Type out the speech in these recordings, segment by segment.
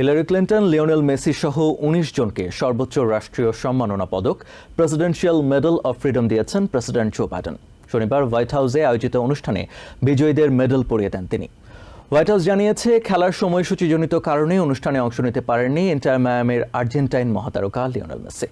Hillary Clinton, Lionel Messi সহ উনিশ জনকে সর্বোচ্চ রাষ্ট্রীয় সম্মাননা পদক প্রেসিডেন্সিয়াল মেডেল অব ফ্রিডম দিয়েছেন প্রেসিডেন্ট জো বাইডেন। শনিবার হোয়াইট হাউসে আয়োজিত অনুষ্ঠানে বিজয়ীদের মেডেল পরিয়ে দেন তিনি। হোয়াইট হাউস জানিয়েছে, খেলার সময়সূচিজনিত কারণে অনুষ্ঠানে অংশ নিতে পারেননি ইন্টার মায়ামের Argentine মহাতারকা Lionel Messi.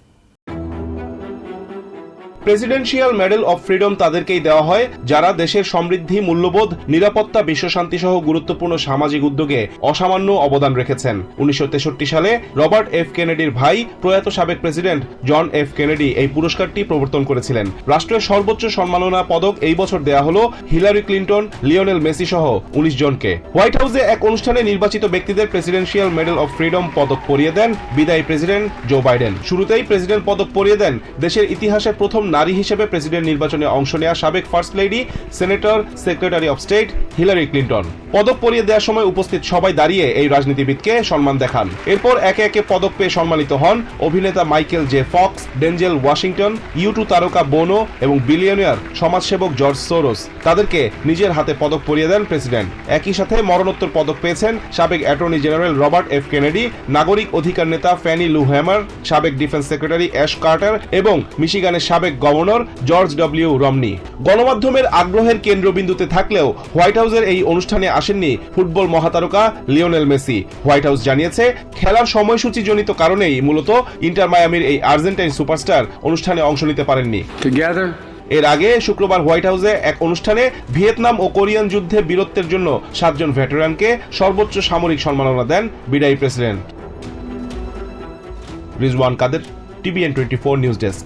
Presidential Medal of Freedom তাদেরকেই দেওয়া হয়, যারা দেশের সমৃদ্ধি, মূল্যবোধ, নিরাপত্তা বিশ্বশান্তি সহ গুরুত্বপূর্ণ সামাজিক উদ্যোগে অসামান্য অবদান রেখেছেন। উনিশশো তেষট্টি সালে রবার্ট এফ কেনেডির ভাই, প্রয়াত সাবেক প্রেসিডেন্ট জন এফ কেনেডি এই পুরস্কারটি প্রবর্তন করেছিলেন। রাষ্ট্রের সর্বোচ্চ সম্মাননা পদক এই বছর দেয়া হলো হিলারি ক্লিন্টন, লিওনেল মেসি সহ উনিশ জনকে। হোয়াইট হাউসে এক অনুষ্ঠানে নির্বাচিত ব্যক্তিদের প্রেসিডেন্সিয়াল মেডেল অফ ফ্রিডম পদক পরিয়ে দেন বিদায়ী প্রেসিডেন্ট জো বাইডেন। শুরুতেই প্রেসিডেন্ট পদক পরিয়ে দেন দেশের ইতিহাসে প্রথম নারী হিসেবে প্রেসিডেন্ট নির্বাচনে অংশ নেওয়া সাবেক first lady senator secretary of state Hillary Clinton. পদক পরিয়ে দেওয়ার সময় উপস্থিত সবাই দাঁড়িয়ে এই রাজনীতিবিদকে সম্মান দেখান। এরপর একে একে পদক পেয়ে সম্মানিত হন অভিনেতা Michael J Fox, Denzel Washington, U two তারকা বোনো এবং বিলিয়নিয়ার সমাজসেবক জর্জ সোরোস। তাদেরকে নিজের হাতে পদক পরিয়ে দেন প্রেসিডেন্ট। একই সাথে মরণোত্তর পদক পেয়েছেন সাবেক attorney general Robert F Kennedy, নাগরিক অধিকার নেতা ফ্যানি লু হ্যামার, সাবেক ডিফেন্স সেক্রেটারি অ্যাশ কার্টার এবং মিশিগানের সাবেক গভর্নর জর্জ ডব্লিউ রমনি। গণমাধ্যমের আগ্রহের কেন্দ্রবিন্দুতে থাকলেও হোয়াইট হাউসের এই অনুষ্ঠানে আসেননি ফুটবল মহাতারকা লিওনেল মেসি। হোয়াইট হাউস জানিয়েছে খেলার সময়সূচি জনিত কারণেই মূলত ইন্টার মায়ামির এই আর্জেন্টাইন সুপারস্টার অনুষ্ঠানে অংশ নিতে পারেননি। এর আগে শুক্রবার হোয়াইট হাউসে এক অনুষ্ঠানে ভিয়েতনাম ও কোরিয়ান যুদ্ধে বীরত্বের জন্য সাতজন ভেটেরানকে সর্বোচ্চ সামরিক সম্মাননা দেন বিদায়ী president. Rizwan Kader T V N twenty four news desk.